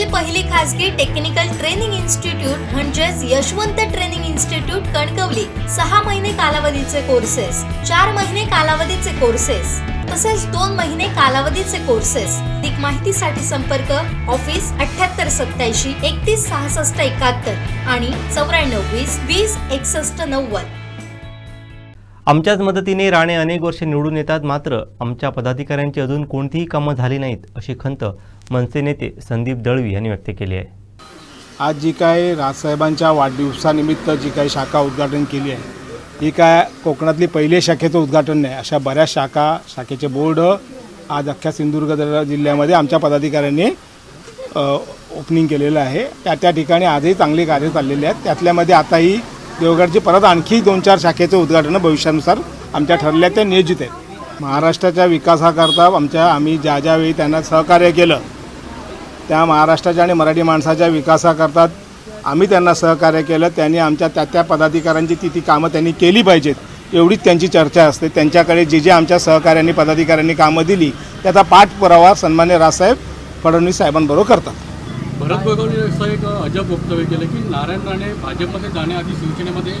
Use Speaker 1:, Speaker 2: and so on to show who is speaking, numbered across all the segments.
Speaker 1: देशातील पहिली खासगी टेक्निकल ट्रेनिंग इन्स्टिट्यूट म्हणजेच यशवंत ट्रेनिंग इन्स्टिट्यूट कणकवली. सहा महिने कालावधीचे कोर्सेस चार महिने कालावधीचे कोर्सेस तसेच दोन महिने कालावधीचे कोर्सेस अधिक माहितीसाठी संपर्क ऑफिस अठ्याहत्तर सत्याऐंशी एकतीस सहासष्ट एकाहत्तर आणि चौऱ्याण्णव वीस वीस एकसष्ट नव्वद.
Speaker 2: आमच्याच मदतीने राणे अनेक वर्षे निवडून येतात मात्र आमच्या पदाधिकाऱ्यांची अजून कोणतीही कामं झाली नाहीत अशी खंत मनसे नेते संदीप दळवी यांनी व्यक्त केली आहे.
Speaker 3: आज जी काय राजसाहेबांच्या वाढदिवसानिमित्त जी काही शाखा उद्घाटन केली आहे ही काय कोकणातली पहिली शाखेचं उद्घाटन नाही अशा बऱ्याच शाखा शाखेचे बोर्ड आज अख्ख्या सिंधुदुर्ग जिल्ह्यामध्ये आमच्या पदाधिकाऱ्यांनी ओपनिंग केलेलं आहे. त्या त्या ठिकाणी आजही चांगली कार्य चाललेली आहेत. त्यातल्यामध्ये आताही देवगडची परत आणखी दोन चार शाखेचं उद्घाटन भविष्यानुसार आमच्या ठरल्या त्या नियोजित आहेत. महाराष्ट्राच्या विकासाकरता आमच्या आम्ही ज्या ज्यावेळी त्यांना सहकार्य केलं त्या महाराष्ट्राच्या आणि मराठी माणसाच्या विकासाकरता आम्ही त्यांना सहकार्य केलं त्यांनी आमच्या त्या त्या पदाधिकाऱ्यांची ती ती कामं त्यांनी केली पाहिजेत एवढीच त्यांची चर्चा असते. त्यांच्याकडे जे जे आमच्या सहकाऱ्यांनी पदाधिकाऱ्यांनी कामं दिली त्याचा पाठपुरावा सन्मान्य राजसाहेब फडणवीस साहेबांबरोबर करतात.
Speaker 4: भरत गोगावले असं एक अजब वक्तव्य केलं की नारायण राणे भाजपमध्ये जाण्याआधी शिवसेनेमध्ये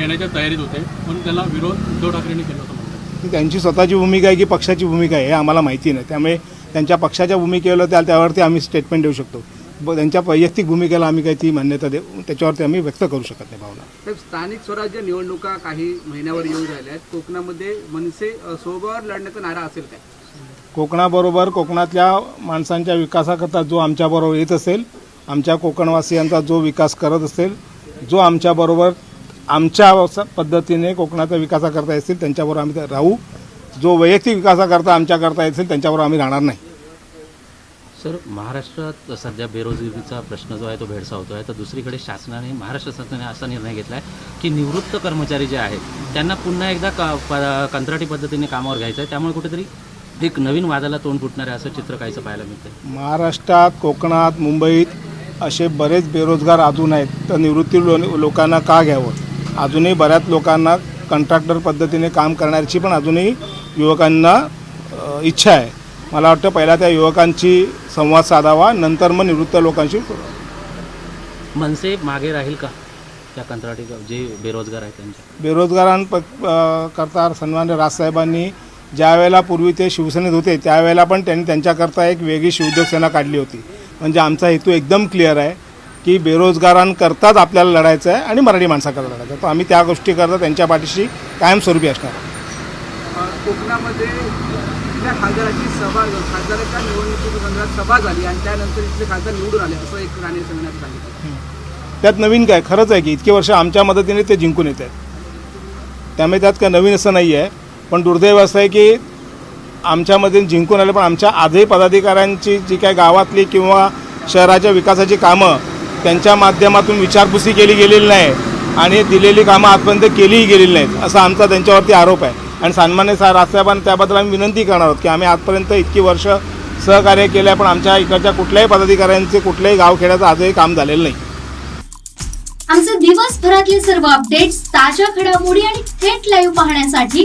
Speaker 4: येण्याच्या तयारीत होते पण त्याला विरोध उद्धव ठाकरेंनी केला होता
Speaker 3: त्यांची स्वतःची भूमिका आहे की पक्षाची भूमिका आहे हे आम्हाला माहिती नाही. त्यामुळे त्यांच्या पक्षाच्या भूमिकेला त्या त्यावरती आम्ही स्टेटमेंट देऊ शकतो. ब- त्यांच्या वैयक्तिक भूमिकेला आम्ही काही ती मान्यता देऊ त्याच्यावरती आम्ही व्यक्त करू शकत नाही भावना.
Speaker 5: साहेब स्थानिक स्वराज्य निवडणुका काही महिन्यावर येऊन राहिल्या आहेत. कोकणामध्ये मनसे सोबत लढण्याचा नारा असेल काय?
Speaker 3: कोकणाबरोबर कोकणातल्या माणसांच्या विकासाकरता जो आमच्याबरोबर येत असेल आमच्या कोकणवासियांचा जो विकास करत असेल जो आमच्याबरोबर आमच्या पद्धतीने कोकणाचा विकासाकरता येतील त्यांच्याबरोबर आम्ही राहू. जो वैयक्तिक विकासाकरता आमच्याकरता येतील त्यांच्याबरोबर आम्ही राहणार नाही.
Speaker 6: सर महाराष्ट्रात सध्या बेरोजगारीचा प्रश्न जो आहे तो भेडसावतो आहे तर दुसरीकडे शासनाने महाराष्ट्र शासनाने असा निर्णय घेतला आहे की निवृत्त कर्मचारी जे आहेत त्यांना पुन्हा एकदा का कंत्राटी पद्धतीने कामावर घ्यायचं आहे त्यामुळे कुठेतरी एक नवीन वादाला तोंड फुटणार आहे असं चित्र काहीचं पाहायला मिळतं
Speaker 3: महाराष्ट्रात कोकणात मुंबईत असे बरेच बेरोजगार अजून आहेत. तर निवृत्ती लो लोकांना का घ्यावं? अजूनही बऱ्याच लोकांना कंट्रॅक्टर पद्धतीने काम करण्याची पण अजूनही युवकांना इच्छा आहे. मला वाटतं पहिला त्या युवकांची संवाद साधावा नंतर मग निवृत्त लोकांशी
Speaker 6: मनसे मागे राहील का त्या कंत्राटी जे बेरोजगार आहेत त्यांच्या
Speaker 3: बेरोजगारांप करता सन्मान्य राजसाहेबांनी ज्या वेळेला पूर्वी ते शिवसेनेत होते त्यावेळेला पण त्यांनी त्यांच्याकरता एक वेगळी शिवउद्योग सेना काढली होती. म्हणजे आमचा हेतू एकदम क्लिअर आहे की बेरोजगारांकरताच आपल्याला लढायचं आहे आणि मराठी माणसाकरता लढायचं आहे. तर आम्ही त्या गोष्टी करता त्यांच्या पाठीशी कायमस्वरूपी असणार आहोत.
Speaker 5: कोकणामध्ये इथल्या खासदाराची सभा खासदाराच्या निवडणुकीसंदर्भात सभा झाली आणि त्यानंतर इथले खासदार निवडून आले असं एक राणे सांगितलं.
Speaker 3: त्यात नवीन काय? खरंच आहे की इतके वर्ष आमच्या मदतीने ते जिंकून येत आहेत. त्यामुळे त्यात काय नवीन असं नाही आहे पण दुर्दैव असं आहे की आमच्यामध्ये जिंकून आले पण आमच्या आजही पदाधिकाऱ्यांची जी काय गावातली किंवा शहराच्या विकासाची कामं त्यांच्या माध्यमातून विचारपुसी केली गेलेली नाही आणि दिलेली कामं आजपर्यंत केलीही गेलेली नाहीत असा आमचा त्यांच्यावरती आरोप आहे. आणि सन्मान्य सा राजसाहेबांना त्याबद्दल आम्ही विनंती करणार आहोत की आम्ही आजपर्यंत इतकी वर्ष सहकार्य केलं आहे पण आमच्या इकडच्या कुठल्याही पदाधिकाऱ्यांचे कुठल्याही गावखेड्याचं आजही काम झालेलं नाही.
Speaker 7: आमचे दिवसभरातले सर्व अपडेट्स ताज्या घडामोडी आणि थेट लाईव्ह पाहण्यासाठी